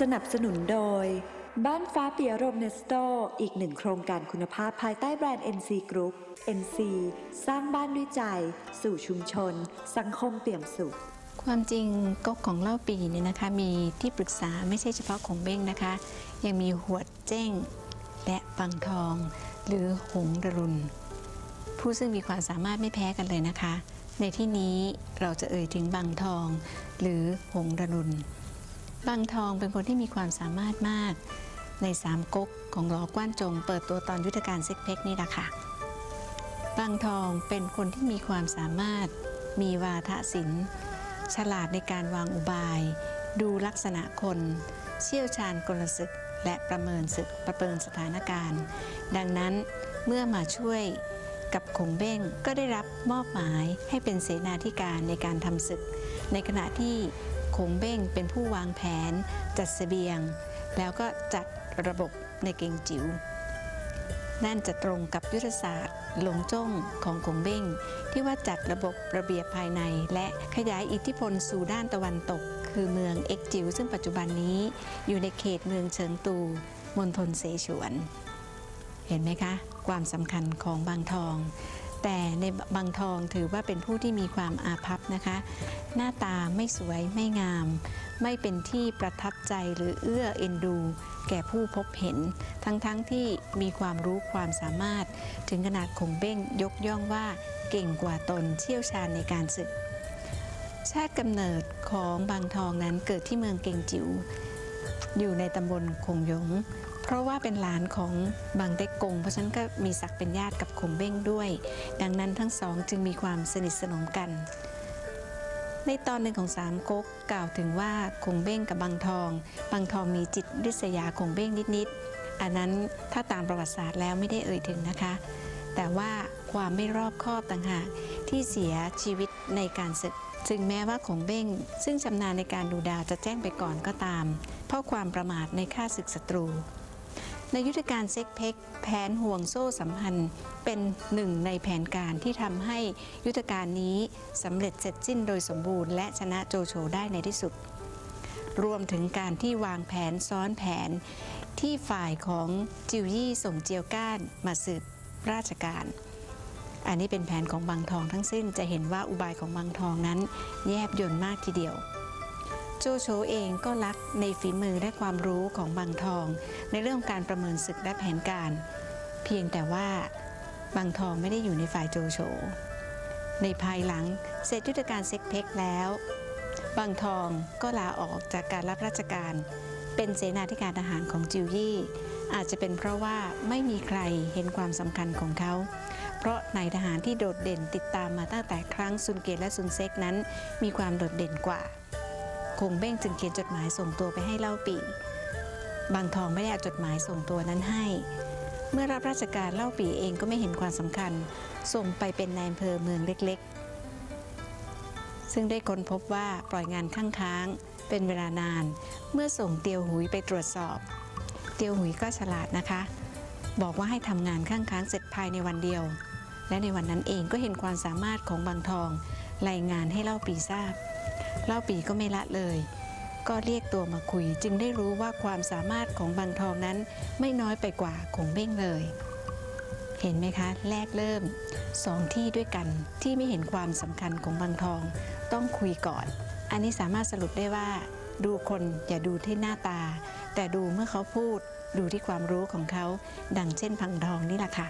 สนับสนุนโดย บ้านฟ้าเปียรมเนสโตอีกหนึ่งโครงการคุณภาพภายใต้แบรนด์ NC Group NC สร้างบ้านด้วยใจ สู่ชุมชน สังคมเปี่ยมสุข ความจริงก๊กของเล่าปีเนี่ยนะคะ มีที่ปรึกษาไม่ใช่เฉพาะของเบ้งนะคะ ยังมีหวดเจ้ง และปังทอง หรือหงดรุณผู้ซึ่งมีความสามารถไม่แพ้กันเลยนะคะ ในที่นี้เราจะเอ่ยถึงบางทอง หรือหงดรุณ บางทองเป็นคนที่มีความสามารถมาก ในสามก๊กของหลอกว้านจง เปิดตัวตอนยุทธการเซ็กเพ็กนี่แหละค่ะบางทองเป็นคนที่มีความสามารถมีวาทศิลป์ฉลาดในการวางอุบาย ดูลักษณะคน เชี่ยวชาญกลศึก และประเมินศึกประเมินสถานการณ์ ดังนั้นเมื่อมาช่วยกับขงเบ้งก็ได้รับมอบหมายให้เป็นเสนาธิการในการทำศึก ในขณะที่ งเบ้งเป็นผู้วางแผน จัดเสบียง แล้วก็จัดระบบในเกงจิ๋วนั่นจะตรงกับยุทธศาสตร์หลงจ้งของกงเบ้ง ที่ว่าจัดระบบระเบียบภายใน และขยายอิทธิพลสู่ด้านตะวันตก คือเมืองเอ็กจิวซึ่งปัจจุบันนี้อยู่ในเขตเมืองเฉิงตูมณฑลเสฉวน เห็นไหมคะ ความสำคัญของบางทอง แต่ในบางทองถือว่าเป็นผู้ที่มีความอาภัพนะคะ หน้าตาไม่สวยไม่งาม ไม่เป็นที่ประทับใจหรือเอื้อเอ็นดู แก่ผู้พบเห็น ทั้งๆทที่มีความรู้ความสามารถ ถึงขนาดคงเบ้งยกย่องว่าเก่งกว่าตนเชี่ยวชาญในการศึก ชาติกำเนิดของบางทองนั้นเกิดที่เมืองเก่งจิ๋วอยู่ในตำบลคงยง เพราะว่าเป็นหลานของบางเต็กกง เพราะฉะนั้นก็มีศักดิ์เป็นญาติกับคงเบ้งด้วย ดังนั้นทั้งสองจึงมีความสนิทสนมกัน ในตอนหนึ่งของสามก๊กกล่าวถึงว่าคงเบ้งกับบางทอง บางทองมีจิตริษยาคงเบ้งนิดๆอันนั้นถ้าตามประวัติศาสตร์แล้วไม่ได้เอ่ยถึงนะคะ แต่ว่าความไม่รอบคอบต่างหากที่เสียชีวิตในการศึกซึ่งแม้ว่าคงเบ้ง ซึ่งชำนาญในการดูดาวจะแจ้งไปก่อนก็ตาม เพราะความประมาทในค่าศึกศัตรู ในยุทธการเซ็กเพ็กแผนห่วงโซ่สัมพันธ์ เป็นหนึ่งในแผนการที่ทำให้ยุทธการนี้สำเร็จเสร็จสิ้นโดยสมบูรณ์และชนะโจโฉได้ในที่สุด รวมถึงการที่วางแผนซ้อนแผนที่ฝ่ายของจิวยี่ส่งเจียวก้านมาสืบราชการ อันนี้เป็นแผนของบางทองทั้งสิ้นจะเห็นว่าอุบายของบางทองนั้นแยบยลมากทีเดียว โจโฉเองก็รักในฝีมือและความรู้ของบางทอง ในเรื่องการประเมินศึกและแผนการ เพียงแต่ว่าบางทองไม่ได้อยู่ในฝ่ายโจโฉในภายหลังเสร็จยุทธการเซ็กเพ็กแล้ว บางทองก็ลาออกจากการรับราชการ เป็นเสนาธิการทหารของจิวยี่ อาจจะเป็นเพราะว่าไม่มีใครเห็นความสำคัญของเขา เพราะนายทหารที่โดดเด่นติดตามมาตั้งแต่ครั้งซุนเกตและซุนเซ็กนั้น มีความโดดเด่นกว่า คงเบ้งจึงเขียนจดหมายส่งตัวไปให้เล่าปีบางทองไม่ได้เอาจดหมายส่งตัวนั้นให้ เมื่อรับราชการเล่าปีเองก็ไม่เห็นความสำคัญ ส่งไปเป็นนายอำเภอเมืองเล็กๆ ซึ่งได้ค้นพบว่าปล่อยงานข้างค้างเป็นเวลานาน เมื่อส่งเตียวหุยไปตรวจสอบ เตียวหุยก็ฉลาดนะคะ บอกว่าให้ทำงานข้างค้างเสร็จภายในวันเดียว และในวันนั้นเองก็เห็นความสามารถของบางทองรายงานให้เล่าปีทราบ เล่าปีก็ไม่ละเลย ก็เรียกตัวมาคุย จึงได้รู้ว่าความสามารถของบางทองนั้นไม่น้อยไปกว่าของเบ้งเลย เห็นไหมคะ แรกเริ่มสองที่ด้วยกันที่ไม่เห็นความสำคัญของบางทอง ต้องคุยก่อน อันนี้สามารถสรุปได้ว่า ดูคนอย่าดูที่หน้าตา แต่ดูเมื่อเขาพูด ดูที่ความรู้ของเขา ดังเช่นพังทองนี่แหละค่ะ